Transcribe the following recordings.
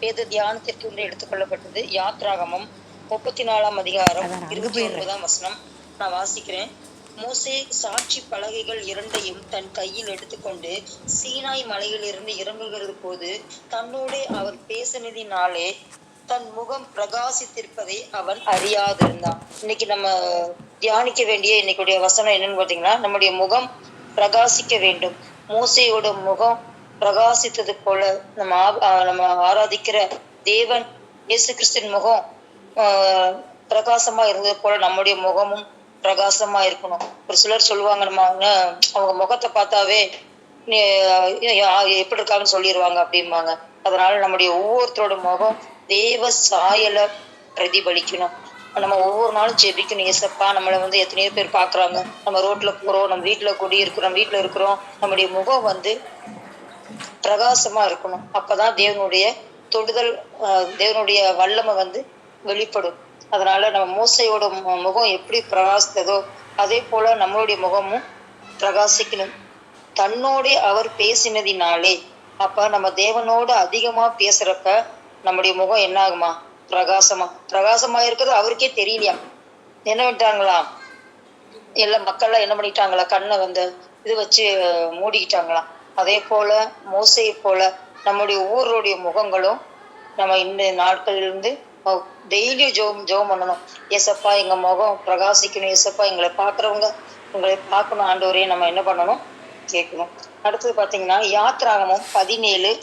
வேத தியானத்திற்கு என்று எடுத்துக்கொள்ளப்பட்டது. யாத்ராகமம் முப்பத்தி நாலாம் அதிகாரம் இருபத்தி. ஒன்பதாம் வசனம். நான் வாசிக்கிறேன். மோசே சாட்சி பலகைகள் இரண்டையும் தன் கையில் எடுத்துக்கொண்டு சீனாய் மலையிலிருந்து இறங்குகிறது போது தன்னோடே அவர் பேசினதினாலே தன் முகம் பிரகாசித்திருப்பதை அவன் அறியாதிருந்தான். இன்னைக்கு நம்ம தியானிக்க வேண்டிய இன்னைக்குடைய வசனம் என்னன்னு பாத்தீங்கன்னா நம்முடைய முகம் பிரகாசிக்க வேண்டும். மோசையோட முகம் பிரகாசித்தது போல நம்ம ஆ- நம்ம ஆராதிக்கிற தேவன் இயேசு கிறிஸ்தின் முகம் பிரகாசமா இருந்தது போல நம்முடைய முகமும் பிரகாசமா இருக்கணும். ஒரு சிலர் சொல்லுவாங்க நம்ம அவங்க முகத்தை பார்த்தாவே எப்படி இருக்காங்கன்னு சொல்லிடுவாங்க அப்படிம்பாங்க. அதனால நம்முடைய ஒவ்வொருத்தரோட முகம் தேவ சாயல பிரதிபலிக்கணும். நம்ம ஒவ்வொரு நாளும் ஜெபிக்கணும். ஏசப்பா நம்மளை வந்து எத்தனையோ பேர் பாக்குறாங்க நம்ம ரோட்ல போறோம் நம்ம வீட்டுல குடி இருக்கிறோம் வீட்டுல இருக்கிறோம். நம்முடைய முகம் வந்து பிரகாசமா இருக்கணும். அப்பதான் தேவனுடைய தொடுதல் தேவனுடைய வல்லமை வந்து வெளிப்படும். அதனால நம்ம மூசையோட முகம் எப்படி பிரகாசித்ததோ அதே போல நம்மளுடைய முகமும் பிரகாசிக்கணும். தன்னோடே அவர் பேசினதினாலே அப்ப நம்ம தேவனோட அதிகமா பேசுறப்ப நம்முடைய முகம் என்ன ஆகுமா? பிரகாசமா. பிரகாசமா இருக்கிறது அவருக்கே தெரியலையா? என்ன விட்டாங்களா எல்லா மக்கள்லாம் என்ன பண்ணிட்டாங்களா? கண்ணை வந்து இது வச்சு மூடிக்கிட்டாங்களா? மூடிக்கிட்டாங்களாம் அதே போல மோசையை போல நம்முடைய ஊருடைய முகங்களும் நம்ம இந்த நாட்களிலிருந்து டெய்லியும் ஜோம் ஜோம் பண்ணணும். ஏசப்பா எங்க முகம் பிரகாசிக்கணும். ஏசப்பா எங்களை பார்க்கறவங்க உங்களை பார்க்கணும் ஆண்டவரே. நம்ம என்ன பண்ணணும்? கேட்கணும். அடுத்தது பாத்தீங்கன்னா யாத்ராகமும் பதினேழு.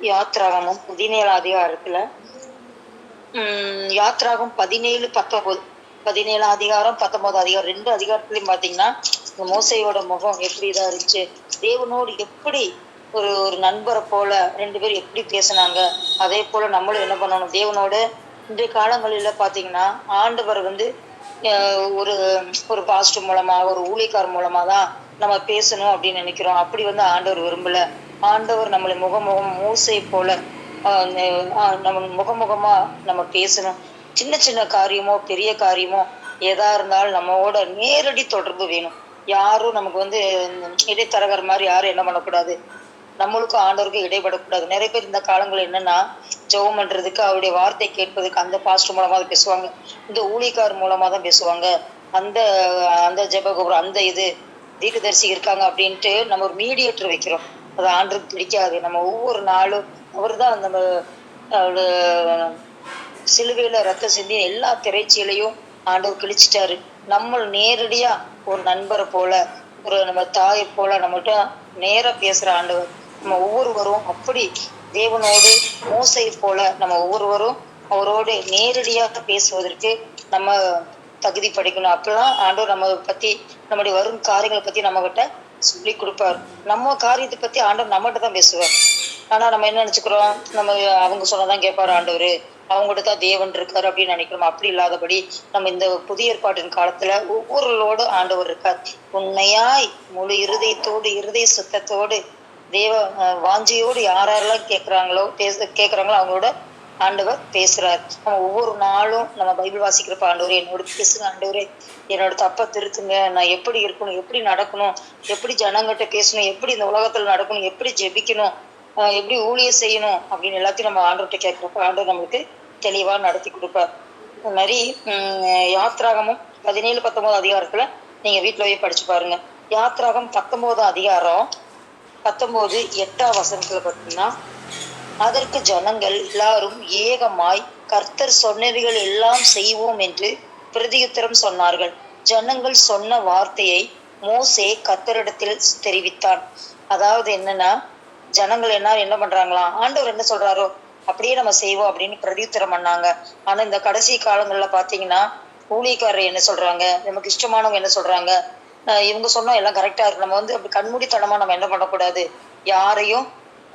யாத்ராகமும் பதினேழு அதிகாரத்துல உம் யாத்ராகம் பதினேழு பத்தொன்பது பதினேழு அதிகாரம் பத்தொன்பது அதிகாரம் ரெண்டு அதிகாரத்துலயும் பாத்தீங்கன்னா மோசையோட முகம் எப்படி இதா இருந்துச்சு? தேவனோடு எப்படி ஒரு ஒரு நண்பரை போல ரெண்டு பேரும் எப்படி பேசினாங்க? அதே போல நம்மளும் என்ன பண்ணணும்? தேவனோட இன்றைய காலங்களில பாத்தீங்கன்னா ஆண்டவர் வந்து ஒரு ஒரு பாஸ்டர் மூலமா ஒரு ஊழியக்கார் மூலமா தான் நம்ம பேசணும் அப்படின்னு நினைக்கிறோம். அப்படி வந்து ஆண்டவர் விரும்பல. ஆண்டவர் நம்மளை முகமுகம் மூசை போல நம்ம முகமுகமா நம்ம பேசணும். சின்ன சின்ன காரியமோ பெரிய காரியமோ எதா இருந்தாலும் நம்மோட நேரடி தொடர்பு வேணும். யாரும் நமக்கு வந்து இந்த இடைத்தரகர் மாதிரி யாரும் என்ன பண்ணக்கூடாது. நம்மளுக்கும் ஆண்டவருக்கும் இடைப்படக்கூடாது. நிறைய பேர் இந்த காலங்கள் என்னன்னா ஜெபம் பண்றதுக்கு அவருடைய வார்த்தை கேட்பதுக்கு அந்த பாஸ்டர் மூலமா தான் பேசுவாங்க. இந்த ஊழியக்கார் மூலமா தான் பேசுவாங்க. அந்த அந்த ஜெபகோபுரம் அந்த இது தீர்க்கதரிசி இருக்காங்க அப்படின்ட்டு நம்ம ஒரு மீடியேட்டர் வைக்கிறோம். அது ஆண்டருக்கு பிடிக்காது. நம்ம ஒவ்வொரு நாளும் அவர்தான் நம்ம சிலுவையில ரத்த சிந்தி எல்லா திரைச்சியிலையும் ஆண்டவர் கிழிச்சிட்டாரு. நம்ம நேரடியா ஒரு நண்பரை போல ஒரு நம்ம தாயை போல நம்மகிட்ட நேரா பேசுற ஆண்டவர் நம்ம ஒவ்வொருவரும் அப்படி தேவனோடு மோசை போல நம்ம ஒவ்வொருவரும் அவரோடு நேரடியாக பேசுவதற்கு நம்ம தகுதி படிக்கணும். அப்பெல்லாம் ஆண்டவர் நம்ம பத்தி நம்முடைய வரும் காரியங்களை பத்தி நம்ம கிட்ட சொல்லி கொடுப்பார். நம்ம காரியத்தை பத்தி ஆண்டவர் நம்மகிட்ட தான் பேசுவார். ஆனா நம்ம என்ன நினைச்சுக்கிறோம்? நம்ம அவங்க சொன்னதான் கேட்பாரு ஆண்டவர். அவங்ககிட்ட தான் தேவன் இருக்காரு அப்படின்னு நினைக்கிறோம். அப்படி இல்லாதபடி நம்ம இந்த புதிய ஏற்பாட்டின் காலத்துல ஒவ்வொருவரோடு ஆண்டவர் இருக்கார். உண்மையாய் முழு இருதயத்தோடு இருதய சுத்தத்தோடு தேவ வாஞ்சியோடு யார் யாரெல்லாம் கேட்குறாங்களோ பேச கேட்குறாங்களோ அவங்களோட ஆண்டவர் பேசுறார். நம்ம ஒவ்வொரு நாளும் நம்ம பைபிள் வாசிக்கிறப்ப ஆண்டவர் என்னோட பேசுங்க ஆண்டவரே. என்னோட தப்பை திருத்துங்க. நான் எப்படி இருக்கணும்? எப்படி நடக்கணும்? எப்படி ஜனங்கிட்ட பேசணும்? எப்படி இந்த உலகத்துல நடக்கணும்? எப்படி ஜெபிக்கணும்? எப்படி ஊழியர் செய்யணும் அப்படின்னு எல்லாத்தையும் நம்ம ஆண்டவர்கிட்ட கேட்கிறப்ப ஆண்டவர் நம்மளுக்கு தெளிவா நடத்தி கொடுப்பார். இந்த மாதிரி யாத்ராகமும் பதினேழு பத்தொன்பது அதிகாரத்துல நீங்க வீட்டுல போய் படிச்சு பாருங்க. யாத்ராகம் பத்தொன்பது அதிகாரம் பத்தொன்பது எட்டாம் வசனத்துல பார்த்தீங்கன்னா அதற்கு ஜனங்கள் எல்லாரும் ஏகமாய் கர்த்தர் சொன்னவைகள் எல்லாம் செய்வோம் என்று பிரதியுத்தரம் சொன்னார்கள். ஜனங்கள் சொன்ன வார்த்தையை மோசே கர்த்தரிடத்தில் தெரிவித்தான். அதாவது என்னன்னா ஜனங்கள் என்ன என்ன பண்றாங்களாம் ஆண்டவர் என்ன சொல்றாரோ அப்படியே நம்ம செய்வோம் அப்படின்னு பிரதித்திரம் பண்ணாங்க. ஆனா இந்த கடைசி காலங்கள்ல பாத்தீங்கன்னா ஊழியக்காரர் என்ன சொல்றாங்க? நமக்கு இஷ்டமானவங்க என்ன சொல்றாங்க? இவங்க சொன்னா எல்லாம் கரெக்டா இருக்கு நம்ம வந்து அப்படி கண்மூடித்தனமா நம்ம என்ன பண்ணக்கூடாது? யாரையும்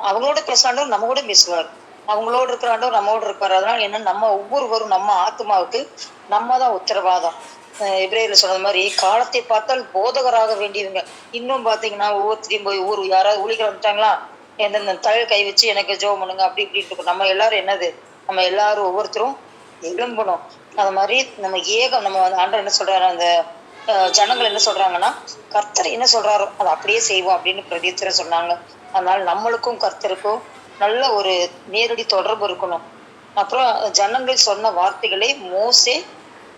அவங்களோட பேசாண்டவர் நம்ம கூட பேசுவார். அவங்களோட இருக்கிறாண்டவர் நம்மோட இருப்பார். அதனால என்ன? நம்ம ஒவ்வொருவரும் நம்ம ஆத்மாவுக்கு நம்ம தான் உத்தரவாதம் எப்ரேல சொன்னது மாதிரி காலத்தை பார்த்தால் போதகராக வேண்டியவங்க இன்னும் பாத்தீங்கன்னா ஒவ்வொருத்தரையும் போய் ஊர் யாராவது ஊழிகள் வந்துட்டாங்களா? எந்தெந்த தழை கை வச்சு எனக்கு ஜோம் பண்ணுங்க அப்படி இப்படின்ட்டு நம்ம எல்லாரும் என்னது? நம்ம எல்லாரும் ஒவ்வொருத்தரும் எழும்பணும் அது மாதிரி நம்ம ஏகம் நம்ம ஆண்டவர் என்ன சொல்றாரு? அந்த ஜனங்கள் என்ன சொல்றாங்கன்னா கர்த்தர் என்ன சொல்றாரோ அதை அப்படியே செய்வோம் அப்படின்னு பிரதித்திரம் சொன்னாங்க. அதனால நம்மளுக்கும் கர்த்தருக்கும் நல்ல ஒரு நேரடி தொடர்பு இருக்கணும். அப்புறம் ஜனங்கள் சொன்ன வார்த்தைகளை மோசே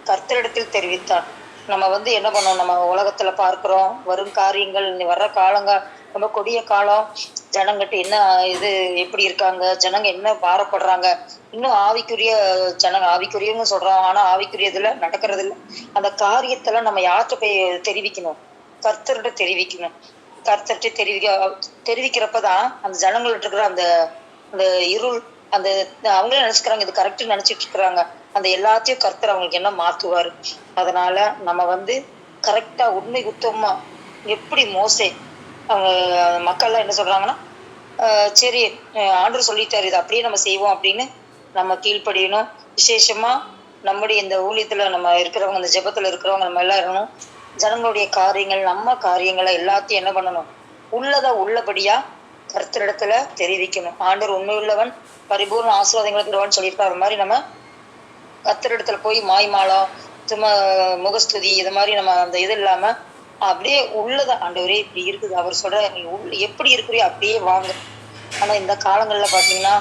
கர்த்தரிடத்தில் தெரிவித்தார். நம்ம வந்து என்ன பண்ணோம்? நம்ம உலகத்துல பார்க்கிறோம். வரும் காரியங்கள் வர்ற காலங்கள் ரொம்ப கொடிய காலம் ஜனங்கிட்ட என்ன இது எப்படி இருக்காங்க ஜனங்க என்ன பாரப்படுறாங்க இன்னும் ஆவிக்குரிய ஜனங்க ஆவிக்குரியன்னு சொல்றோம் ஆனா ஆவிக்குரியதுல நடக்கிறது இல்லை அந்த காரியத்துல நம்ம யார்கிட்ட போய் தெரிவிக்கணும்? கர்த்தர்கிட்ட தெரிவிக்கணும். கர்த்தர்கிட்ட தெரிவிக்க தெரிவிக்கிறப்பதான் அந்த ஜனங்கள்ட்ட இருக்கிற அந்த அந்த இருள் அந்த அவங்களே நினைச்சுக்கிறாங்க இது கரெக்ட் நினைச்சிட்டு இருக்கிறாங்க. அந்த எல்லாத்தையும் கர்த்தர் அவங்களுக்கு என்ன மாத்துவாரு? அதனால நம்ம வந்து கரெக்டா உண்மை உத்தமமா எப்படி மோசே மக்கள்லாம் என்ன சொல்றாங்கன்னா சரி ஆண்டு ஆண்டவர் சொல்லிட்டாரு இது அப்படியே நம்ம செய்வோம் அப்படின்னு நம்ம கீழ்ப்படியணும். விசேஷமா நம்முடைய இந்த ஊழியத்துல நம்ம இருக்கிறவங்க இந்த ஜபத்துல இருக்கிறவங்க நம்ம எல்லாம் இருக்கணும் ஜனங்களுடைய காரியங்கள் நம்ம காரியங்களை எல்லாத்தையும் என்ன பண்ணணும்? உள்ளதா உள்ளபடியா கர்த்தரிடத்துல தெரிவிக்கணும். ஆண்டவர் உண்மையுள்ளவன் பரிபூர்ண ஆசீர்வாதங்களை தருவான்னு சொல்லியிருக்காரு. மாதிரி நம்ம கர்த்தரிடத்துல போய் மாய்மாலம் சும்மா முகஸ்துதி இது மாதிரி நம்ம அந்த இது இல்லாம அப்படியே உள்ளதா ஆண்டவரே இப்படி இருக்குது. அவர் சொல்ற நீ உள்ள எப்படி இருக்கிறியோ அப்படியே வாங்க. ஆனா இந்த காலங்கள்ல பாத்தீங்கன்னா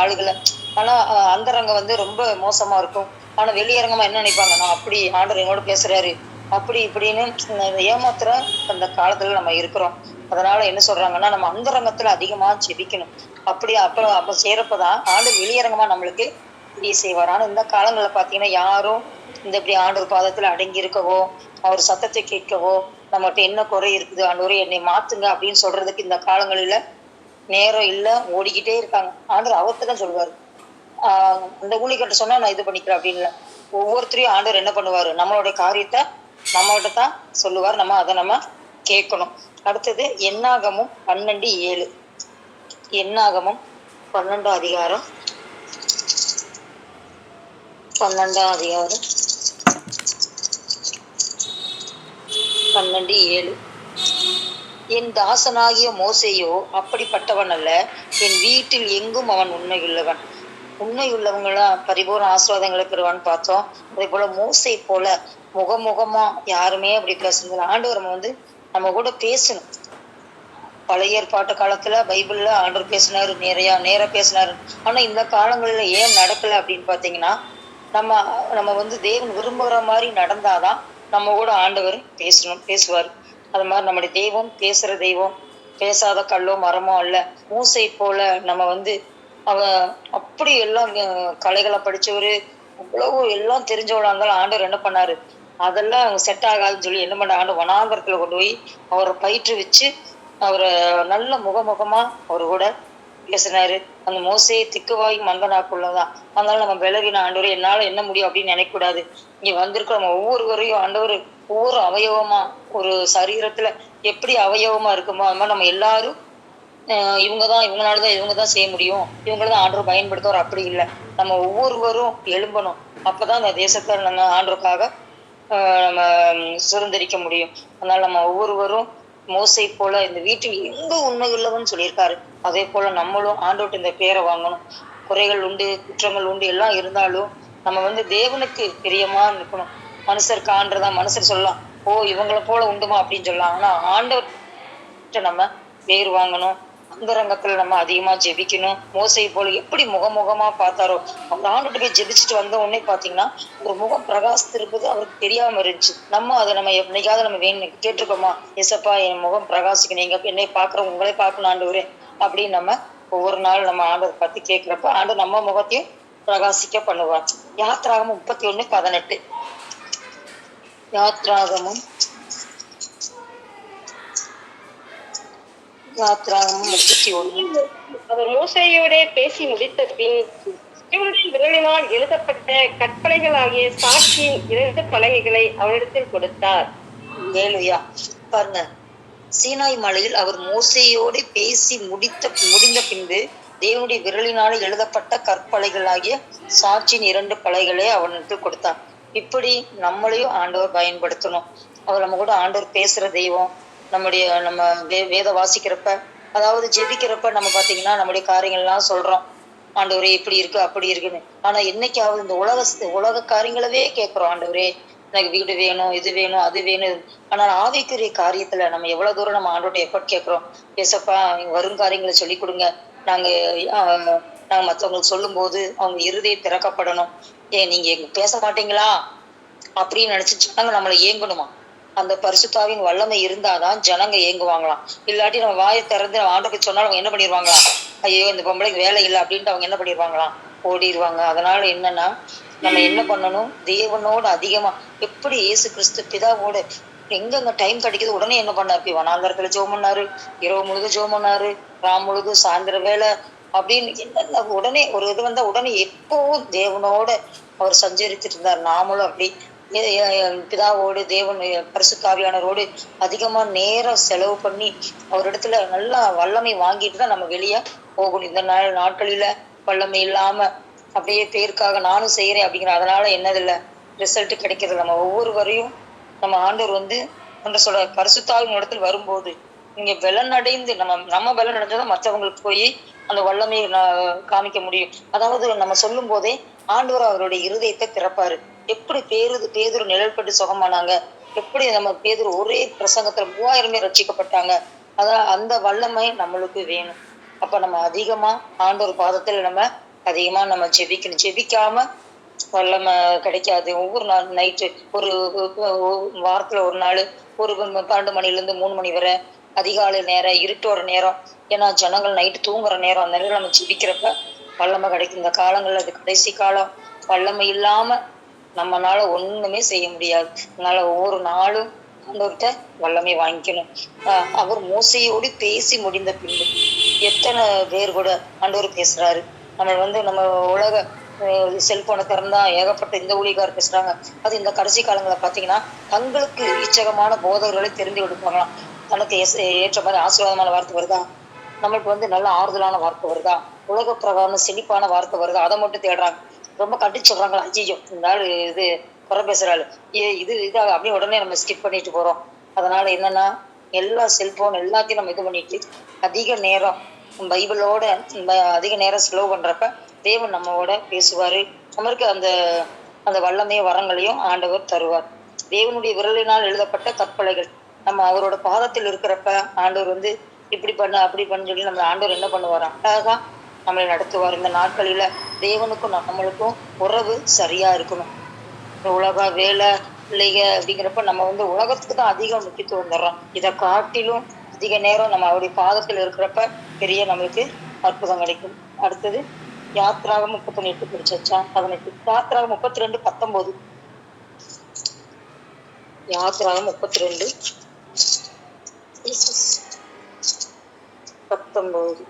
ஆளுகளை ஆனா அந்தரங்க வந்து ரொம்ப மோசமா இருக்கும். ஆனா வெளியரங்கமா என்ன நினைப்பாங்க? நான் அப்படி ஆண்டவர் என்னோட பேசுறாரு. அப்படி இப்படின்னு இந்த ஏமாத்துற அந்த காலத்துல நம்ம இருக்கிறோம். அதனால என்ன சொல்றாங்கன்னா நம்ம அந்தரங்கத்துல அதிகமா ஜெபிக்கணும். அப்படி அப்புறம் அப்ப சேரப்பதான் ஆண்டு வெளியரங்கமா நம்மளுக்கு செய்வார். ஆனா இந்த காலங்கள்ல பாத்தீங்கன்னா யாரும் இந்த இப்படி ஆண்டவர் பாதத்துல அடங்கி இருக்கவோ அவர் சத்தத்தை கேட்கவோ நம்மகிட்ட என்ன குறை இருக்குது? ஆண்டவரே என்னை மாத்துங்க அப்படின்னு சொல்றதுக்கு இந்த காலங்களில நேரம் இல்ல ஓடிக்கிட்டே இருக்காங்க. ஆண்டவர் அவர்கிட்ட தான் சொல்லுவாரு. ஆஹ் அந்த ஊழிக்கிட்ட சொன்னா நான் இது பண்ணிக்கிறேன் அப்படின்னு ஒவ்வொருத்தரையும் ஆண்டவர் என்ன பண்ணுவாரு? நம்மளுடைய காரியத்தை நம்மகிட்ட தான் சொல்லுவார். நம்ம அதை நம்ம கேட்கணும். அடுத்தது எண்ணாகமும் பன்னெண்டு ஏழு. எண்ணாகமும் பன்னெண்டாம் அதிகாரம். பன்னெண்டாம் அதிகாரம். பன்னெண்டு ஏழு. என் தாசனாகிய மோசையோ அப்படிப்பட்டவன் அல்ல. என் வீட்டில் எங்கும் அவன் உண்மையுள்ளவன். உண்மையுள்ளவங்களா? பரிபூர்ண ஆசீர்வாதங்களை பெறுவான்னு பார்த்தோம். அதே போல மோசை போல முகமுகமா யாருமே அப்படி பேசுறது ஆண்டவர் நம்ம வந்து நம்ம கூட பேசணும். பழைய ஏற்பாட்டு காலத்துல பைபிள்ல ஆண்டவர் பேசினாரு நேரையா நேரா பேசினாரு. ஆனா இந்த காலங்களில ஏன் நடக்கல அப்படின்னு பாத்தீங்கன்னா நம்ம நம்ம வந்து தேவன் விரும்புகிற மாதிரி நடந்தாதான் நம்ம கூட ஆண்டவர் பேசணும் பேசுவார். அது மாதிரி நம்முடைய தெய்வம் பேசுற தெய்வம் பேசாத கல்லோ மரமோ அல்ல மூசை போல நம்ம வந்து அவ அப்படி எல்லாம் கலைகளை படிச்சவரு அவ்வளவு எல்லாம் தெரிஞ்சவளா இருந்தாலும் ஆண்டவர் என்ன பண்ணாரு? அதெல்லாம் செட் ஆகாதுன்னு சொல்லி என்ன பண்ண ஆண்டு வனாந்தரத்துல கொண்டு போய் அவரை பயிற்றுவிச்சு அவரை நல்ல முகமுகமா அவர் கூட பேசினாரு அந்த மோசையை திக்குவாய் மந்தனாக்குள்ளதான் அதனால நம்ம விலகின ஆண்டவர் என்னால என்ன முடியும் அப்படின்னு நினைக்கூடாது இங்க வந்திருக்க நம்ம ஒவ்வொருவரையும் ஆண்டவர் ஒவ்வொரு அவயவமா ஒரு சரீரத்துல எப்படி அவயவமா இருக்குமோ அது மாதிரி நம்ம எல்லாரும் ஆஹ் இவங்கதான் இவங்களாலதான் இவங்கதான் செய்ய முடியும். இவங்களதான் ஆண்டவர் பயன்படுத்துவார். அப்படி இல்லை. நம்ம ஒவ்வொருவரும் எழும்பணும். அப்பதான் இந்த தேசத்தை நம்ம ஆண்டருக்காக நம்ம சுதந்திரிக்க முடியும். அதனால நம்ம ஒவ்வொருவரும் மோசை போல இந்த வீட்டில் எங்க உண்மை உள்ளவன் சொல்லியிருக்காரு. அதே போல நம்மளும் ஆண்டோட்டு இந்த பேரை வாங்கணும். குறைகள் உண்டு குற்றங்கள் உண்டு எல்லாம் இருந்தாலும் நம்ம வந்து தேவனுக்கு பிரியமா இருக்கணும் மனுஷர் காண்றதா மனுஷர் சொல்லலாம். ஓ இவங்களை போல உண்டுமா அப்படின்னு சொல்லலாம். ஆனா ஆண்டவர்கிட்ட நம்ம பேர் வாங்கணும். அந்தரங்கத்துல நம்ம அதிகமா ஜெபிக்கணும். மோசை போல எப்படி முகமுகமா பார்த்தாரோ அவர் ஆண்டுட்டு போய் ஜெபிச்சுட்டு வந்த உடனே பாத்தீங்கன்னா ஒரு முகம் பிரகாசித்திருப்பது அவருக்கு தெரியாம இருந்துச்சு. நம்ம அதை நம்ம என்னைக்காவது நம்ம வேணும் கேட்டிருக்கோமா? எசப்பா என் முகம் பிரகாசிக்கணும் நீங்க என்னை பாக்குறோம் உங்களே பார்க்கணும் ஆண்டவரே அப்படின்னு நம்ம ஒவ்வொரு நாள் நம்ம ஆண்டவர் பத்தி கேட்கிறப்ப ஆண்டு நம்ம முகத்தையும் பிரகாசிக்க பண்ணுவார். யாத்ராகமும் முப்பத்தி ஒண்ணு பதினெட்டு. யாத்ராகமும் யாத்ராகமும் முப்பத்தி ஒண்ணு அவர் மோசையோட பேசி முடித்த பின் விரலினால் எழுதப்பட்ட கற்பனைகளாகிய சாட்சியின் இரண்டு பலகைகளை அவரிடத்தில் கொடுத்தார். ஏலுயா பாருங்க சீனாய் மலையில் அவர் மோசையோடு பேசி முடித்த முடிந்த பின்பு தேவனுடைய விரலினால எழுதப்பட்ட கற்பலைகளாகிய சாட்சியின் இரண்டு பலைகளை அவனுக்கு கொடுத்தார். இப்படி நம்மளையும் ஆண்டவர் பயன்படுத்தணும். அவர் நம்ம கூட ஆண்டவர் பேசுற தெய்வம் நம்முடைய நம்ம வே வேத வாசிக்கிறப்ப அதாவது ஜெபிக்கிறப்ப நம்ம பாத்தீங்கன்னா நம்முடைய காரியங்கள்லாம் சொல்றோம். ஆண்டவரே இப்படி இருக்கு அப்படி இருக்குன்னு. ஆனா என்னைக்காவது இந்த உலக உலக காரியங்களவே கேட்கிறோம் ஆண்டவரே. எனக்கு வீடு வேணும் இது வேணும் அது வேணும். ஆனால் ஆவிக்குரிய காரியத்துல நம்ம எவ்வளவு தூரம் நம்ம ஆண்டோட எஃபர்ட் கேட்கிறோம். பேசப்பா வரும் காரியங்களை சொல்லி கொடுங்க. நாங்க நாங்க மற்றவங்களுக்கு சொல்லும் போது அவங்க இருதய திறக்கப்படணும். ஏன் நீங்க பேச மாட்டீங்களா? அப்படின்னு நினைச்சு நாங்க நம்மளை ஏங்கணுமா? அந்த பரிசுத்தாவின் வல்லமை இருந்தாதான் ஜனங்க ஏங்குவாங்களாம். இல்லாட்டி நம்ம வாயை திறந்து நம்ம ஆண்டுக்கு சொன்னாலும் அவங்க என்ன பண்ணிடுவாங்களாம் ஐயோ இந்த பொம்பளைக்கு வேலை இல்லை அப்படின்ட்டு அவங்க என்ன பண்ணிடுவாங்களாம் ஓடிடுவாங்க அதனால என்னன்னா நம்ம என்ன பண்ணணும்? தேவனோட அதிகமா எப்படி இயேசு கிறிஸ்து பிதாவோட எங்கெங்க டைம் கிடைக்குது உடனே என்ன பண்ணாரு போய் வனாந்தரத்துல ஜோம் பண்ணாரு இரவு முழுதும் ஜோம் பண்ணாரு ராம் முழுகு சாயந்தர வேலை அப்படின்னு என்னென்ன உடனே ஒரு இது வந்தா உடனே எப்பவும் தேவனோட அவர் சஞ்சரித்துட்டு இருந்தார். நாமளும் அப்படி பிதாவோடு தேவன் பரிசுத்தாவியானவரோடு அதிகமா நேரம் செலவு பண்ணி அவரிடத்துல நல்லா வல்லமை வாங்கிட்டு தான் நம்ம வெளியே போகணும். இந்த நாள் நாட்களில வல்லமை இல்லாம அப்படியே பேருக்காக நானும் செய்யறேன் அப்படிங்கிற அதனால என்னதில்ல ரிசல்ட் கிடைக்கிறது நம்ம ஒவ்வொருவரையும் நம்ம ஆண்டவர் வந்து என்ன சொல்ற பரிசுத்தாவின் இடத்துல வரும்போது நீங்க பலனடைந்து நம்ம நம்ம பலன் அடைஞ்சாதான் மற்றவங்களுக்கு போய் அந்த வல்லமையை காமிக்க முடியும். அதாவது நம்ம சொல்லும் போதே ஆண்டவர் அவருடைய இருதயத்தை திறப்பாரு. எப்படி பேரு பேதுரு நிழல்பட்டு சுகமானாங்க எப்படி நம்ம பேதுரு ஒரே பிரசங்கத்துல மூவாயிரம் பேர் ரட்சிக்கப்பட்டாங்க. அதான் அந்த வல்லமை நம்மளுக்கு வேணும். அப்ப நம்ம அதிகமா ஆண்டவர் பாதத்துல நம்ம அதிகமா நம்ம ஜெபிக்கணும். ஜெபிக்காம வல்லமை கிடைக்காது. ஒவ்வொரு நாள் நைட்டு ஒரு வாரத்துல ஒரு நாள் ஒரு பன்னெண்டு மணில இருந்து மூணு மணி வரை அதிகாலை நேரம் இருட்டோட நேரம். ஏன்னா ஜனங்கள் நைட்டு தூங்குற நேரம் அந்த நேரம் நம்ம ஜெபிக்கிறப்ப வல்லமை கிடைக்கும் இந்த காலங்கள்ல அது கடைசி காலம். வல்லமை இல்லாம நம்மளால ஒண்ணுமே செய்ய முடியாது. அதனால ஒவ்வொரு நாளும் ஆண்டவர்கிட்ட வல்லமை வாங்கிக்கணும். அவர் மூசையோடு பேசி முடிந்த பின்பு எத்தனை பேர் கூட ஆண்டவர் பேசுறாரு. நம்ம வந்து நம்ம உலக செல்போனை திறந்தா ஏகப்பட்ட இந்த ஊழியக்கார் பேசுறாங்க. அது இந்த கடைசி காலங்களை பாத்தீங்கன்னா தங்களுக்கு இச்சகமான போதகர்களை தெரிந்து கொடுப்பாங்களாம். தனக்கு ஏற்ற மாதிரி ஆசீர்வாதமான வார்த்தை வருதா? நம்மளுக்கு வந்து நல்ல ஆறுதலான வார்த்தை வருதா? உலக பிரகாரம் செழிப்பான வார்த்தை வருது. அதை மட்டும் தேடுறாங்க. ரொம்ப கண்டிச்சு சொல்றாங்களா? ஐயோ இந்த ஆள் இது குறை பேசுறாள். ஏ இது இது அப்படியே உடனே நம்ம ஸ்கிப் பண்ணிட்டு போறோம். அதனால என்னன்னா எல்லா செல்போன் எல்லாத்தையும் நம்ம இது பண்ணிட்டு அதிக நேரம் பைபிளோட அதிக நேரம் செலவு பண்றப்ப தேவன் நம்மோட பேசுவாரு. நம்மளுக்கு அந்த அந்த வல்லமையும் வரங்களையும் ஆண்டவர் தருவார். தேவனுடைய விரலினால் எழுதப்பட்ட கற்பலைகள். நம்ம அவரோட பாதத்தில் இருக்கிறப்ப ஆண்டவர் வந்து இப்படி பண்ண அப்படி பண்ணு சொல்லி நம்ம ஆண்டவர் என்ன பண்ணுவாராம் அழகா நம்மளை நடத்துவார். இந்த நாட்களில் தேவனுக்கும் நம்மளுக்கும் உறவு சரியா இருக்கணும். உலக வேலை பிள்ளைங்க அப்படிங்கிறப்ப நம்ம வந்து உலகத்துக்கு தான் அதிக முக்கியத்துவம் தர்றோம். இதை காட்டிலும் அதிக நேரம் நம்ம அவருடைய பாதத்தில் இருக்கிறப்ப பெரிய நம்மளுக்கு அற்புதம் கிடைக்கும். அடுத்தது யாத்ராக முப்பத்தி எட்டு பிடிச்சா பதினெட்டு. யாத்ராக முப்பத்தி ரெண்டு பத்தொன்பது யாத்ராக முப்பத்தி ரெண்டு பத்தொன்பது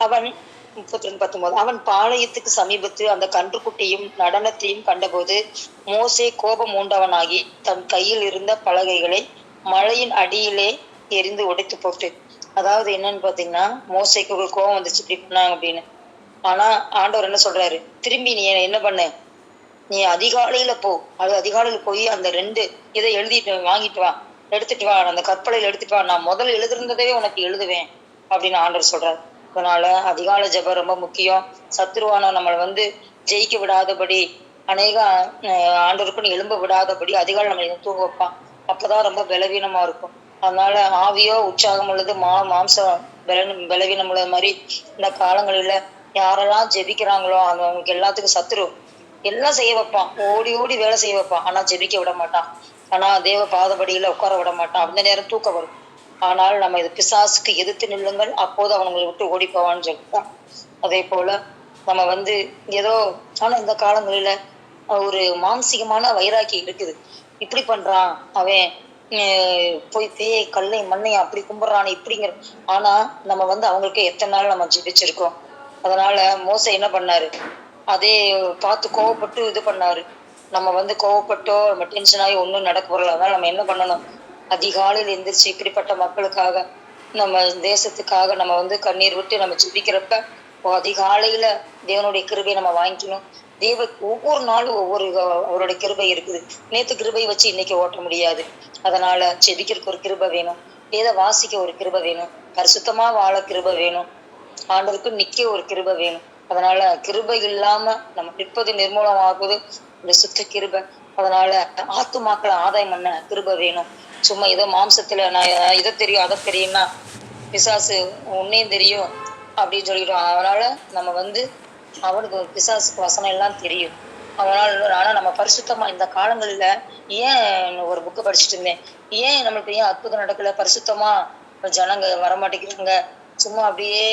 அவன் முப்பத்தி ரெண்டு பத்தொன்பது அவன் பாளையத்துக்கு சமீபத்து அந்த கன்றுக்குட்டியும் நடனத்தையும் கண்டபோது மோசே கோபம் உண்டவனாகி தன் கையில் இருந்த பலகைகளை மழையின் அடியிலே எரிந்து உடைத்து போட்டு அதாவது என்னன்னு பாத்தீங்கன்னா மோசைக்கு ஒரு கோபம் வந்துச்சு இப்படி பண்ணாங்க அப்படின்னு. ஆனா ஆண்டவர் என்ன சொல்றாரு? திரும்பி நீ என்ன பண்ணு? நீ அதிகாலையில போ. அது அதிகாலையில போய் அந்த ரெண்டு இதை எழுதிட்டு வாங்கிட்டு வா. எடுத்துட்டு வா. அந்த கற்பலையில் எடுத்துட்டு வா. நான் முதல்ல எழுதிருந்ததவே உனக்கு எழுதுவேன் அப்படின்னு ஆண்டவர் சொல்றாரு. அதனால அதிகால ஜபம் ரொம்ப முக்கியம். சத்ருவான நம்மளை வந்து ஜெயிக்க விடாதபடி அநேக அஹ், ஆண்டவருக்குன்னு எழும்ப விடாதபடி அதிகாலை நம்மளை தூங்க வைப்பான். அப்பதான் ரொம்ப பலவீனமா இருக்கும். அதனால ஆவியோ உற்சாகம் உள்ளது மா மாம்சம் பலன் பலவீனம் உள்ளது மாதிரி இந்த காலங்களில யாரெல்லாம் ஜெபிக்கிறாங்களோ அவங்க அவங்களுக்கு எல்லாத்துக்கும் சத்துரு எல்லாம் செய்ய வைப்பான். ஓடி ஓடி வேலை செய்ய வைப்பான். ஆனா ஜெபிக்க விட மாட்டான். ஆனா தேவ பாதபடியில உட்கார விட மாட்டான். அந்த நேரம் தூக்கம் வரும். ஆனால் நம்ம இது பிசாசுக்கு எதிர்த்து நில்லுங்கள் அப்போது அவங்களை விட்டு ஓடி போவான்னு சொல்லிட்டான் அதே போல நம்ம வந்து ஏதோ ஆனா இந்த காலங்களில ஒரு மானசீகமான வைராக்கி இருக்குது. இப்படி பண்றான் அவன் போய் பேய் கல்லை மண்ணை அப்படி கும்பிடுறான் இப்படிங்கிற ஆனா நம்ம வந்து அவங்களுக்கு எத்தனை நாள் நம்ம ஜெபிச்சிருக்கோம் அதனால மோச என்ன பண்ணாரு? அதே பார்த்து கோவப்பட்டு இது பண்ணாரு. நம்ம வந்து கோவப்பட்டோ நம்ம டென்ஷன் ஆகி ஒன்றும் நடக்க போறல அதனால நம்ம என்ன பண்ணணும்? அதிகாலையில் எந்திரிச்சு இப்படிப்பட்ட மக்களுக்காக நம்ம தேசத்துக்காக நம்ம வந்து கண்ணீர் விட்டு நம்ம ஜெபிக்கிறப்ப அதிகாலையில தேவனுடைய கிருபையை நம்ம வாங்கிக்கணும். தேவ ஒவ்வொரு நாளும் ஒவ்வொரு அவருடைய கிருபை இருக்குது. நேத்து கிருபை வச்சு இன்னைக்கு ஓட்ட முடியாது. அதனால செபிக்கிறதுக்கு ஒரு கிருபை வேணும். வேத வாசிக்க ஒரு கிருபை வேணும். பரிசுத்தமா வாழ கிருபை வேணும். ஆண்டவருக்கு நிக்க ஒரு கிருபை வேணும். அதனால கிருபை இல்லாம நம்ம நிற்பது நிர்மூலமாகுது. இந்த சுத்த கிருபை. அதனால ஆத்துமாக்கள் ஆதாயம் பண்ண திரும்ப வேணும். சும்மா ஏதோ மாம்சத்துல நான் இதை தெரியும் அதை தெரியும்னா பிசாசு உன்னையும் தெரியும் அப்படின்னு சொல்லிடுவான். அதனால நம்ம வந்து அவனுக்கு பிசாசுக்கு வசனம் எல்லாம் தெரியும். அதனால ஆனா நம்ம பரிசுத்தமா இந்த காலங்கள்ல ஏன் ஒரு புக்கு படிச்சுட்டு இருந்தேன்? ஏன் நம்மளுக்கு ஏன் அற்புதம் நடக்கல? பரிசுத்தமா ஜனங்க வரமாட்டேங்கிறாங்க? சும்மா அப்படியே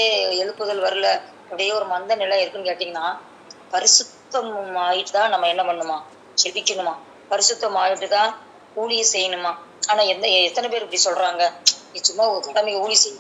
எழுப்புதல் வரல. அப்படியே ஒரு மந்த நிலை இருக்குன்னு கேட்டீங்கன்னா பரிசுத்தம் ஆயிட்டு தான் நம்ம என்ன பண்ணுமா? செதிக்கணுமா பரிசுத்தம் ஆயிட்டுதான் ஊழிய செய்யணுமா? ஆனா எந்த எத்தனை பேர் இப்படி சொல்றாங்க? நீ சும்மா ஒரு ஊழி செய்.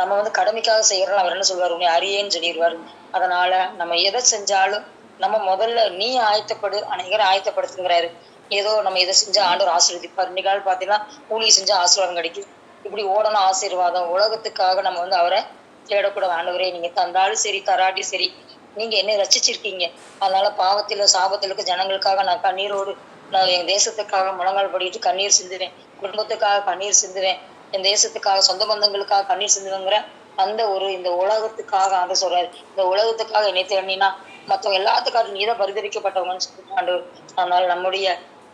நம்ம வந்து கடமைக்காக செய்யறோம் அவர் என்ன சொல்வாரு உன்னை அறியேன்னு சொல்லிடுவாரு. அதனால நம்ம எதை செஞ்சாலும் நம்ம முதல்ல நீ ஆயத்தப்படு அனைவரும் ஆயத்தப்படுத்துங்கிறாரு. ஏதோ நம்ம இதை செஞ்சா ஆண்டவர் ஆசீர்வதிப்பார். இன்னைக்கு பாத்தீங்கன்னா ஊழியை செஞ்சா ஆசீர்வாதம் கிடைக்கும். இப்படி ஓடணும் ஆசீர்வாதம். உலகத்துக்காக நம்ம வந்து அவரை தேடக்கூடாது. ஆண்டவரே நீங்க தந்தாலும் சரி தராட்டி சரி நீங்க என்ன ரசிச்சிருக்கீங்க? அதனால பாவத்தில சாபத்திலுக்கு ஜனங்களுக்காக நான் கண்ணீரோடு நான் என் தேசத்துக்காக முழங்கால் படிட்டு கண்ணீர் சிந்துவேன். குடும்பத்துக்காக கண்ணீர் சிந்துவேன். என் தேசத்துக்காக சொந்த பந்தங்களுக்காக கண்ணீர் சிந்துவேங்கிற அந்த ஒரு இந்த உலகத்துக்காக ஆண்டு சொல்றாரு. இந்த உலகத்துக்காக என்னை தேடினா மற்றவங்க எல்லாத்துக்காக நீதான் பரிதவிக்கப்பட்டவங்கன்னு சொல்லிட்டு ஆண்டவர். அதனால நம்முடைய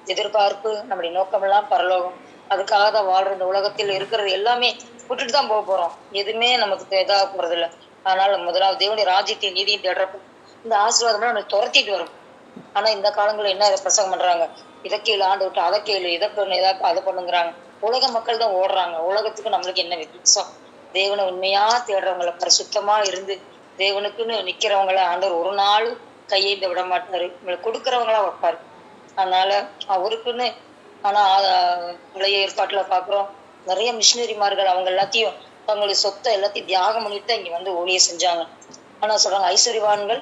எதிர்பார்ப்பு நம்முடைய நோக்கமெல்லாம் பரலோகம். அதுக்காக தான் வாழ்ற இந்த உலகத்தில் இருக்கிறது எல்லாமே விட்டுட்டு தான் போக போறோம். எதுவுமே நமக்கு இதாக போறது இல்லை அதனால முதலாவது தேவனுடைய ராஜ்யத்தையும் நீதியும் தேடுறப்ப இந்த ஆசீர்வாதம் நம்ம துரத்திட்டு வரும். ஆனா இந்த காலங்கள்ல என்ன பிரசங்கம் பண்றாங்க? இதை கேளு ஆண்டு விட்டு அதை கேளு இதை பண்ணு இதை அதை பண்ணுங்கிறாங்க. உலக மக்கள் தான் ஓடுறாங்க. உலகத்துக்கு நம்மளுக்கு என்ன வித்தியாசம்? தேவனை உண்மையா தேடுறவங்களை பரிசுத்தமா இருந்து தேவனுக்குன்னு நிக்கிறவங்கள ஆண்டவர் ஒரு நாள் கையேந்த விட மாட்டாரு உங்களை கொடுக்கறவங்களா வைப்பாரு. அதனால அவருக்குன்னு ஆனா பழைய ஏற்பாட்டுல பாக்குறோம். நிறைய மிஷினரிமார்கள் அவங்க எல்லாத்தையும் தங்களுடைய சொத்தை எல்லாத்தையும் தியாகம் பண்ணிட்டு இங்க வந்து ஊழிய செஞ்சாங்க. ஆனா சொல்றாங்க ஐஸ்வர்யவான்கள்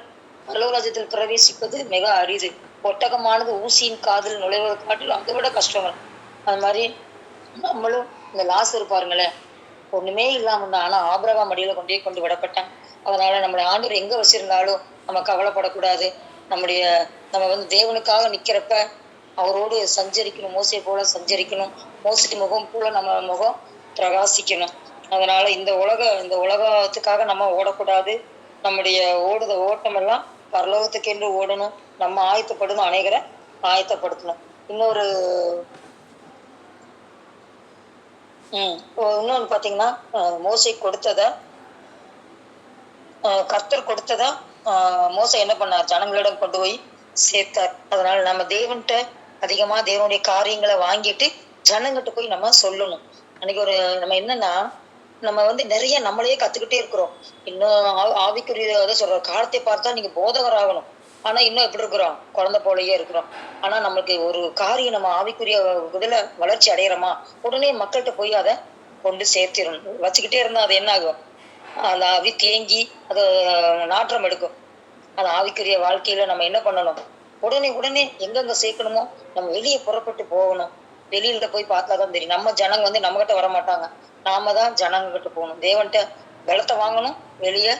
பரலோகராஜ்யத்தில் பிரவேசிப்பது மிக அரிது. ஒட்டகமானது ஊசியின் காதில் நுழைவதை காட்டிலும் அதை விட கஷ்டங்கள். அது மாதிரி நம்மளும் இந்த லாஸ் இருப்பாருங்களேன் ஒண்ணுமே இல்லாம இருந்தா ஆனா ஆபரவா மடியில கொண்டே கொண்டு விடப்பட்டான் அதனால நம்மளை ஆண்டவர் எங்க வச்சிருந்தாலும் நம்ம கவலைப்படக்கூடாது. நம்முடைய நம்ம வந்து தேவனுக்காக நிக்கிறப்ப அவரோடு சஞ்சரிக்கணும் மோசை போல சஞ்சரிக்கணும் மோசடி முகம் போல நம்ம முகம் பிரகாசிக்கணும். அதனால இந்த உலக இந்த உலகத்துக்காக நம்ம ஓடக்கூடாது. நம்முடைய ஓடுத ஓட்டம் எல்லாம் பரலோகத்துக்கென்று ஓடணும். நம்ம ஆயத்தப்படணும் அநேகரை ஆயத்தப்படுத்தணும். இன்னொரு உம் இன்னொன்னு பாத்தீங்கன்னா மோசை கொடுத்தத கர்த்தர் கொடுத்தத மோசை என்ன பண்ணார்? ஜனங்களிடம் கொண்டு போய் சேர்த்தார். அதனால நம்ம தேவன்கிட்ட அதிகமா தேவனுடைய காரியங்களை வாங்கிட்டு ஜனங்கிட்ட போய் நம்ம சொல்லணும். அன்னைக்கு ஒரு நம்ம என்னன்னா நம்ம வந்து நிறைய நம்மளே கத்துக்கிட்டே இருக்கிறோம். இன்னும் ஆவிக்குரிய அதை காலத்தை பார்த்தா நீங்க போதகர் ஆகணும் ஆனா இன்னும் எப்படி இருக்கிறோம்? குழந்தை போலயே இருக்கிறோம். ஆனா நம்மளுக்கு ஒரு காரியம் நம்ம ஆவிக்குரிய இதுல வளர்ச்சி அடையிறோமா? உடனே மக்கள்கிட்ட போய் அதை கொண்டு சேர்த்திடணும். வச்சுக்கிட்டே இருந்தா அது என்ன ஆகும்? அந்த ஆவி தேங்கி அது நாற்றம் எடுக்கும். அந்த ஆவிக்குரிய வாழ்க்கையில நம்ம என்ன பண்ணணும்? உடனே உடனே எங்கெங்க சேர்க்கணுமோ நம்ம வெளியே புறப்பட்டு போகணும். வெளியில போய் பார்த்தாதான் தெரியும். நம்ம ஜனங்க வந்து நம்ம கிட்ட வர மாட்டாங்க நாம தான் ஜனங்க கிட்ட போகணும். தேவன்கிட்ட பலத்தை வாங்கணும் வெளியே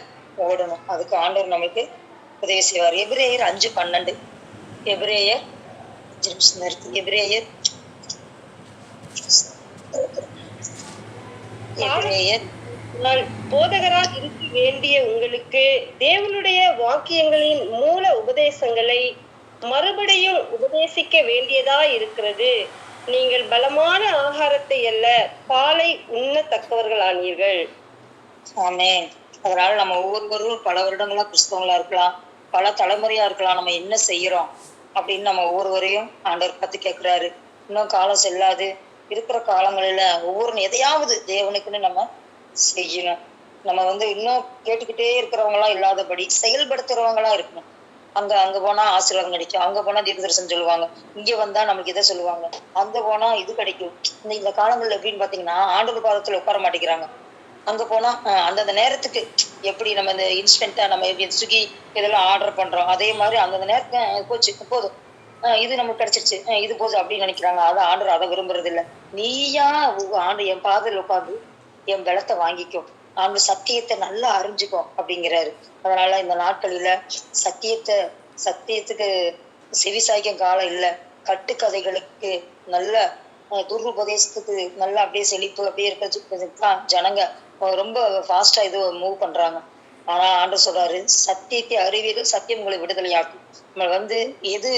ஓடணும். அதுக்கு ஆண்டவர் நம்மளுக்கு உதவி செய்வார். எபிரேயர் அஞ்சு பன்னெண்டு. எபிரேயர் அஞ்சு நிமிஷம் நிறுத்து. எபிரேயர் எபிரேயர் நான் போதகரால் இருக்க வேண்டிய உங்களுக்கு தேவனுடைய வாக்கியங்களின் மூல உபதேசங்களை மறுபடியும் உபதேசிக்க வேண்டியதா இருக்கிறது. நீங்கள் பலமான ஆகாரத்தை அல்ல பாலை உண்ணத்தக்கவர்களானீர்கள். ஆமே. அதனால நம்ம ஒவ்வொருவரும் பல வருடங்களா கிறிஸ்தவங்களா இருக்கலாம் பல தலைமுறையா இருக்கலாம் நம்ம என்ன செய்யறோம் அப்படின்னு நம்ம ஒவ்வொருவரையும் ஆண்டவர் பார்த்து கேட்கிறாரு. இன்னும் காலம் செல்லாது. இருக்கிற காலங்களில ஒவ்வொரு எதையாவது தேவனுக்குன்னு நம்ம செய்யணும். நம்ம வந்து இன்னும் கேட்டுக்கிட்டே இருக்கிறவங்களா இல்லாதபடி செயல்படுத்துறவங்களா இருக்கணும். அங்க அங்க போனா ஆசீர்வாதம் கிடைக்கும். அங்க போனா தீர்க்கதரிசனம் சொல்லுவாங்க. இங்க வந்தா நமக்கு இதை சொல்லுவாங்க. அங்க போனா இது கிடைக்கும். இந்த இந்த காலங்கள்ல எப்படின்னு பாத்தீங்கன்னா ஆண்டவர் பாதத்துல உட்கார மாட்டேங்கிறாங்க. அங்க போனா அந்தந்த நேரத்துக்கு எப்படி நம்ம இந்த இன்ஸ்டன்டா நம்ம எப்படி ஸ்விக்கி இதெல்லாம் ஆர்டர் பண்றோம். அதே மாதிரி அந்தந்த நேரத்துக்கு போச்சு போதும். இது நமக்கு கிடைச்சிருச்சு. இது போதும் அப்படின்னு நினைக்கிறாங்க. அதை ஆண்டர் அதை விரும்புறது இல்ல நீயா உ- ஆண்டு என் பாதையில் உட்காந்து என் பலத்தை வாங்கிக்கும் ஆண்டு சத்தியத்தை நல்லா அறிஞ்சுக்கோ அப்படிங்கிறாரு. அதனால இந்த நாட்களில சத்தியத்தை சத்தியத்துக்கு செவிசாய்க்கும் காலம் இல்ல. கட்டுக்கதைகளுக்கு நல்ல அஹ், துருபதேசத்துக்கு நல்லா அப்படியே செழிப்பு அப்படியே இருக்கிறதுக்கு தான் ஜனங்க ரொம்ப ஃபாஸ்டா இது மூவ் பண்றாங்க. ஆனா ஆண்டு சொல்றாரு சத்தியத்தை அறிவீர்கள் சத்தியம் உங்களை விடுதலையாக்கும். நம்ம வந்து எது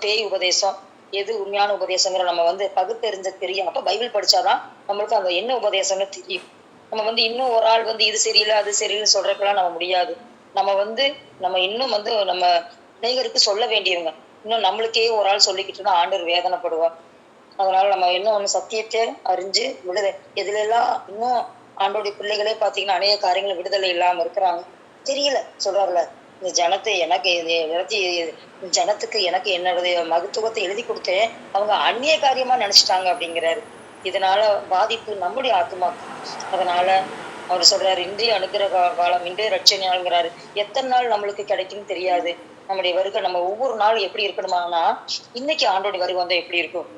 பேய் உபதேசம் எது உண்மையான உபதேசங்கிற நம்ம வந்து பகுத்தறிஞ்ச தெரியும். அப்ப பைபிள் படிச்சாதான் நம்மளுக்கு அந்த என்ன உபதேசம்னு தெரியும். நம்ம வந்து இன்னும் ஒரு ஆள் வந்து இது சரியில்லை அது சரியில்லை சொல்றதுக்கெல்லாம் நம்ம முடியாது. நம்ம வந்து நம்ம இன்னும் வந்து நம்ம அநேகருக்கு சொல்ல வேண்டியவங்க இன்னும் நம்மளுக்கே ஒரு ஆள் சொல்லிக்கிட்டு இருந்தா ஆண்டவர் வேதனைப்படுவார். அதனால நம்ம இன்னும் ஒண்ணு சத்தியத்தை அறிஞ்சு விடுதலை. இதுல எல்லாம் இன்னும் ஆண்டோடைய பிள்ளைகளே பாத்தீங்கன்னா அநேக காரியங்கள் விடுதலை இல்லாம இருக்கிறாங்க. தெரியல சொல்றாருல இந்த ஜனத்தை எனக்கு இது இந்த ஜனத்துக்கு எனக்கு என்னுடைய மகத்துவத்தை எழுதி கொடுத்தேன். அவங்க அந்நிய காரியமா நினைச்சிட்டாங்க அப்படிங்கிறாரு. இதனால பாதிப்பு நம்முடைய ஆத்மாக்கு. அதனால அவர் சொல்றாரு இன்றைய அனுகிரக காலம் இன்றைய ரட்சணையாளுங்கிறாரு எத்தனை நாள் நம்மளுக்கு கிடைக்கும்னு தெரியாது. நம்முடைய வருகை நம்ம ஒவ்வொரு நாள் எப்படி இருக்கணுமானா இன்னைக்கு ஆண்டோடைய வருகை வந்தா எப்படி இருக்கும்?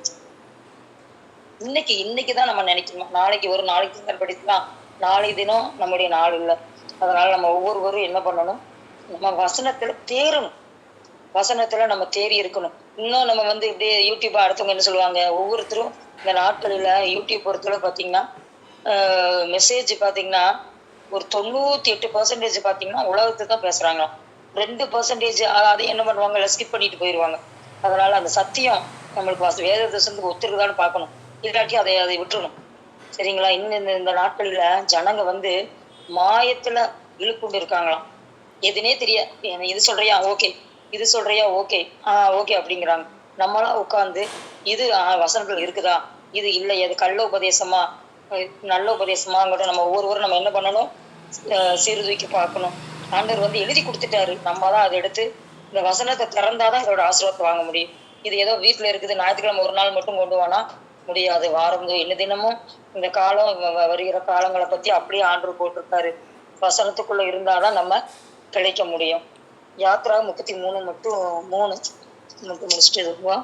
இன்னைக்கு இன்னைக்கு தான் நம்ம நினைக்கணும். நாளைக்கு ஒரு நாளைக்கு தான் படிக்கலாம். நாளை தினம் நம்முடைய நாள் இல்லை. அதனால நம்ம ஒவ்வொருவரும் என்ன பண்ணணும்? நம்ம வசனத்துல தேரணும் வசனத்துல நம்ம தேறி இருக்கணும். இன்னும் நம்ம வந்து இப்படியே யூடியூப் அடுத்தவங்க என்ன சொல்லுவாங்க? ஒவ்வொருத்தரும் இந்த நாட்களில் யூடியூப் பொறுத்தவரை பார்த்தீங்கன்னா மெசேஜ் பார்த்தீங்கன்னா ஒரு தொண்ணூத்தி எட்டு பர்சன்டேஜ் பார்த்தீங்கன்னா உலகத்தை தான் பேசுறாங்களாம் ரெண்டு பர்சன்டேஜ் அதை என்ன பண்ணுவாங்க? ஸ்கிப் பண்ணிட்டு போயிடுவாங்க அதனால அந்த சத்தியம் நம்மளுக்கு வேத தசத்துக்கு ஒத்துருக்குதான்னு பார்க்கணும். இல்லாட்டி அதை அதை விட்டுறணும். சரிங்களா? இன்னும் இந்த இந்த ஜனங்க வந்து மாயத்துல இழுக்கொண்டு இருக்காங்களாம். எதுனே தெரியாது என்ன இது சொல்றியா? ஓகே. இது சொல்றியா? ஓகே. ஆஹ் ஓகே அப்படிங்கிறாங்க. நம்மளா உட்காந்து இது ஆஹ் வசனங்கள் இருக்குதா? இது இல்லை அது கள்ள உபதேசமா? நல்ல உபதேசமாங்கிறத நம்ம ஒவ்வொருவரும் நம்ம என்ன பண்ணணும்? சீர்தூக்கி பார்க்கணும். ஆண்டவர் வந்து எழுதி கொடுத்துட்டாரு. நம்ம தான் அதை எடுத்து இந்த வசனத்தை திறந்தாதான் இதோட ஆசீர்வாதத்தை வாங்க முடியும். இது ஏதோ வீட்டுல இருக்குது ஞாயிற்றுக்கிழமை ஒரு நாள் மட்டும் கொண்டு வானா முடியாது. வாரம் என்ன தினமும் இந்த காலம் வ- வருகிற காலங்களை பத்தி அப்படியே ஆண்டர் போட்டிருக்காரு. வசனத்துக்குள்ள இருந்தாதான் நம்ம கிடைக்க முடியும். யாத்ரா முப்பத்தி மூணு மட்டும் மூணு. மட்டும் முடிச்சுட்டு இருக்குவா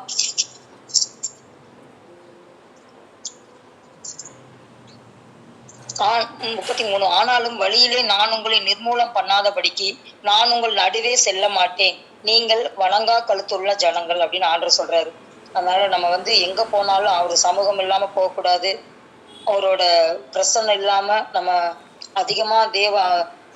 முப்பத்தி மூணு. ஆனாலும் வழியிலே நான் உங்களை நிர்மூலம் பண்ணாதபடிக்கு நான் உங்கள் நடுவே செல்ல மாட்டேன். நீங்கள் வணங்கா கழுத்துள்ள ஜனங்கள் அப்படின்னு ஆண்டர் சொல்றாரு. அதனால நம்ம வந்து எங்க போனாலும் அவர் சமூகம் இல்லாம போகக்கூடாது. அவரோட பிரசன்னம் இல்லாம நம்ம அதிகமா தேவ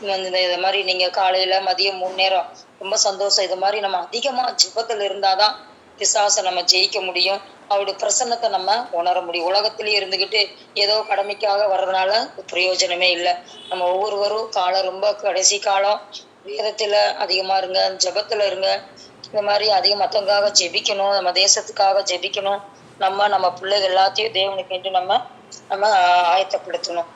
இந்த இது மாதிரி நீங்க காலையில மதியம் மூணு நேரம் ரொம்ப சந்தோஷம். இது மாதிரி நம்ம அதிகமா ஜெபத்துல இருந்தாதான் பிசாசை நம்ம ஜெயிக்க முடியும். அவருடைய பிரசன்னத்தை நம்ம உணர முடியும். உலகத்திலேயே இருந்துகிட்டு ஏதோ கடமைக்காக வர்றதுனால பிரயோஜனமே இல்லை. நம்ம ஒவ்வொருவரும் காலம் ரொம்ப கடைசி காலம். வேதத்துல அதிகமா இருங்க ஜபத்துல இருங்க. இந்த மாதிரி அதிகம் மத்தவங்களுக்காக ஜெபிக்கணும். நம்ம தேசத்துக்காக ஜெபிக்கணும். நம்ம நம்ம பிள்ளைகள் எல்லாத்தையும் தேவனுக்கு வேண்டி நம்ம நம்ம ஆயத்தப்படுத்தணும்.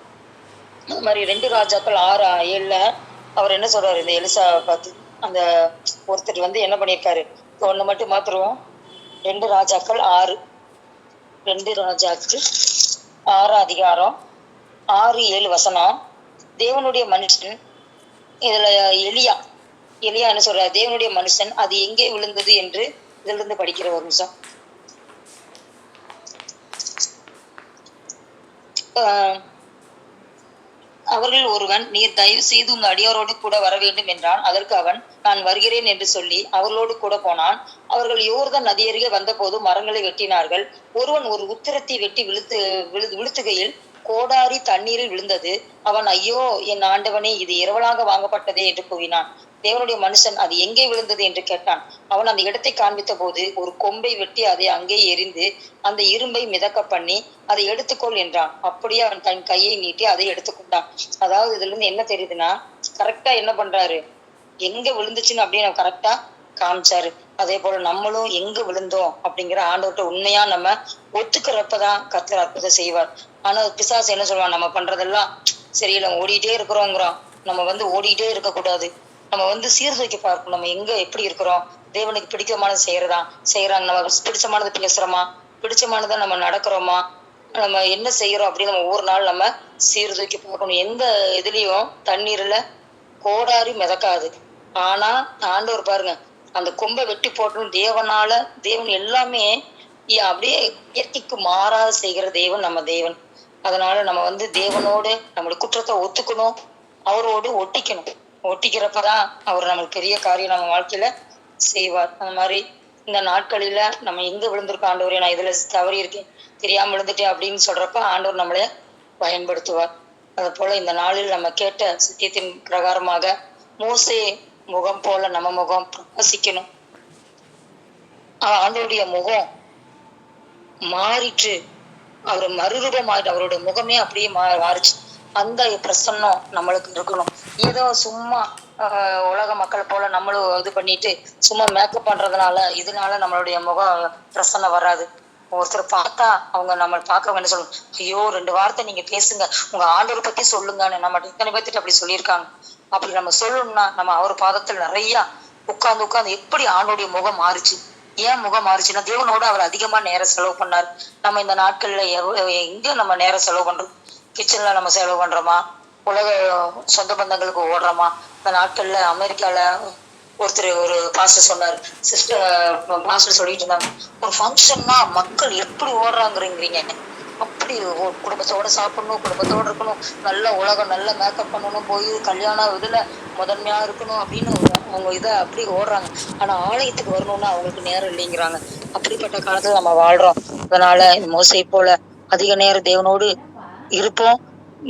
அது மாதிரி ரெண்டு ராஜாக்கள் ஆறு ஏழுல அவர் என்ன சொல்றாரு? இந்த எலிசா பார்த்து அந்த ஒருத்தர் வந்து என்ன பண்ணியிருக்காரு? ஒண்ணு மட்டும் மாத்துருவோம். ரெண்டு ராஜாக்கள் ஆறு. ரெண்டு ராஜாக்கள் ஆறு அதிகாரம் ஆறு ஏழு வசனம். தேவனுடைய மனுஷன் இதுல எலியா. எலியா என்ன சொல்றாரு? தேவனுடைய மனுஷன் அது எங்கே விழுந்தது என்று இதுல இருந்து படிக்கிற ஒரு நிமிஷம். ஆஹ் அவர்கள் ஒருவன் நீர் தயவு செய்து உங்க அடியாரோடு கூட வர வேண்டும் என்றான். அதற்கு அவன் நான் வருகிறேன் என்று சொல்லி அவர்களோடு கூட போனான். அவர்கள் யோர்தான் நதியருகே வந்தபோது மரங்களை வெட்டினார்கள். ஒருவன் ஒரு உத்திரத்தை வெட்டி விழுத்து விழு விழுத்துகையில் கோடாரி தண்ணீரில் விழுந்தது. அவன் ஐயோ என் ஆண்டவனே இது இரவலாக வாங்கப்பட்டதே என்று கூவினான். தேவனுடைய மனுஷன் அது எங்கே விழுந்தது? என்று கேட்டான். அவன் அந்த இடத்தை காண்பித்த போது ஒரு கொம்பை வெட்டி அதை அங்கே எரிந்து அந்த இரும்பை மிதக்க பண்ணி அதை எடுத்துக்கொள் என்றான். அப்படியே அவன் தன் கையை நீட்டி அதை எடுத்துக்கொண்டான். அதாவது இதுல இருந்து என்ன தெரியுதுன்னா கரெக்டா என்ன பண்றாரு? எங்க விழுந்துச்சுன்னு அப்படின்னு கரெக்டா காமிச்சாரு. அதே போல நம்மளும் எங்க விழுந்தோம் அப்படிங்கிற ஆண்டவர்கிட்ட உண்மையா நம்ம ஒத்துக்கிறப்பதான் கர்த்தர் அற்புதம் செய்வார். ஆனா பிசாசு என்ன சொல்லுவான்? நம்ம பண்றதெல்லாம் சரியில்லை ஓடிட்டே இருக்கிறோங்கிறோம் நம்ம வந்து ஓடிட்டே இருக்கக்கூடாது. நம்ம வந்து சீர்தூக்கி பார்க்கணும். நம்ம எங்க எப்படி இருக்கிறோம்? தேவனுக்கு பிடிக்கமானது செய்யறதா? செய்யறாங்க. நம்ம பிடிச்சமானது பேசுறோமா? பிடிச்சமானதை நம்ம நடக்கிறோமா? நம்ம என்ன செய்யறோம் அப்படின்னு நம்ம ஒவ்வொரு நாள் நம்ம சீர்தூக்கி பார்க்கணும். எந்த இதுலயும் தண்ணீர்ல கோடாரி மிதக்காது. ஆனா ஆண்டவர் பாருங்க அந்த கொம்பை வெட்டி போட்டணும் தேவனால தேவன் எல்லாமே அப்படியே இயற்கைக்கு மாறாத செய்கிற தேவன் நம்ம தேவன். அதனால நம்ம வந்து தேவனோடு நம்மளோட குற்றத்தை ஒத்துக்கணும். அவரோடு ஒட்டிக்கணும். ஒட்டிக்கிறப்பதான் அவர் நம்மளுக்கு பெரிய காரியம் நம்ம வாழ்க்கையில செய்வார். அந்த மாதிரி இந்த நாட்களில நம்ம எங்க விழுந்திருக்கோம் ஆண்டவரே? நான் இதுல தவறி இருக்கேன். தெரியாம விழுந்துட்டேன் அப்படின்னு சொல்றப்ப ஆண்டவர் நம்மளை பயன்படுத்துவார். அது போல இந்த நாளில் நம்ம கேட்ட சத்தியத்தின் பிரகாரமாக மோசே முகம் போல நம்ம முகம் பிரகாசிக்கணும் ஆண்டவருடைய முகம் மாறிட்டு அவர் மறுரூபம் ஆயிட்டு அவருடைய முகமே அப்படியே மா- மாறிச்சு. அந்த பிரசன்னம் நம்மளுக்கு இருக்கணும். ஏதோ சும்மா உலக மக்கள் போல நம்மளும் இது பண்ணிட்டு சும்மா மேக்கப் பண்றதுனால இதனால நம்மளுடைய முகம் பிரசன்னம் வராது. ஒருத்தர் பார்த்தா அவங்க நம்ம பார்க்க என்ன சொல்லணும் ஐயோ ரெண்டு வார்த்தை நீங்க பேசுங்க. உங்க ஆண்டவரை பத்தி சொல்லுங்கன்னு. நம்ம இத்தனை பேர்த்திட்ட அப்படி சொல்லியிருக்காங்க? அப்படி நம்ம சொல்லணும்னா நம்ம அவர் பாதத்தில் நிறைய உட்கார்ந்து உட்கார்ந்து எப்படி ஆண்டோடைய முகம் மாறுச்சு? ஏன் முகம் மாறுச்சுன்னா தேவனோட அவர் அதிகமா நேரம் செலவு பண்ணார். நம்ம இந்த நாட்கள்ல எங்க நம்ம நேரம் செலவு பண்றோம் கிச்சன்ல நம்ம செலவு பண்றோமா? உலக சொந்த பந்தங்களுக்கு ஓடுறோமா? இந்த நாட்கள்ல அமெரிக்கால ஒருத்தர் ஒரு பாஸ்டர் சொன்னார். சிஸ்டர் பாஸ்டர் சொல்லிட்டு இருந்தாங்க. ஒரு ஃபங்க்ஷன்னா மக்கள் எப்படி ஓடுறாங்கிறீங்க அப்படி குடும்பத்தோட சாப்பிடணும் குடும்பத்தோட இருக்கணும். நல்ல உலகம் நல்ல மேக்கப் பண்ணணும் போய் கல்யாணம் இதுல முதன்மையா இருக்கணும் அப்படின்னு அவங்க இதை அப்படி ஓடுறாங்க. ஆனா ஆலயத்துக்கு வரணும்னா அவங்களுக்கு நேரம் இல்லைங்கிறாங்க. அப்படிப்பட்ட காலத்துல நம்ம வாழ்றோம். அதனால இந்த மோசை போல அதிக நேரம் தேவனோடு இருப்போம்.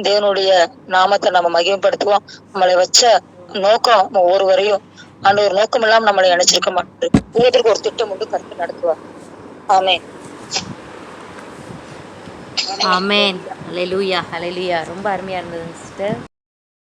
தேவனுடைய நாமத்தை நம்ம மகிமைப்படுத்துவோம். நம்மளை வச்ச நோக்கம் ஒவ்வொரு வரையும் அந்த ஒரு நோக்கம் இல்லாம நம்மளை நினைச்சிருக்க மாட்டோம் ஒவ்வொருத்தருக்கு ஒரு திட்டம் உண்டு கருத்து நடத்துவார். ஆமே ஆமேன் அலையலூயா அலையலூயா ரொம்ப அருமையாக இருந்ததுங்க சிஸ்டர்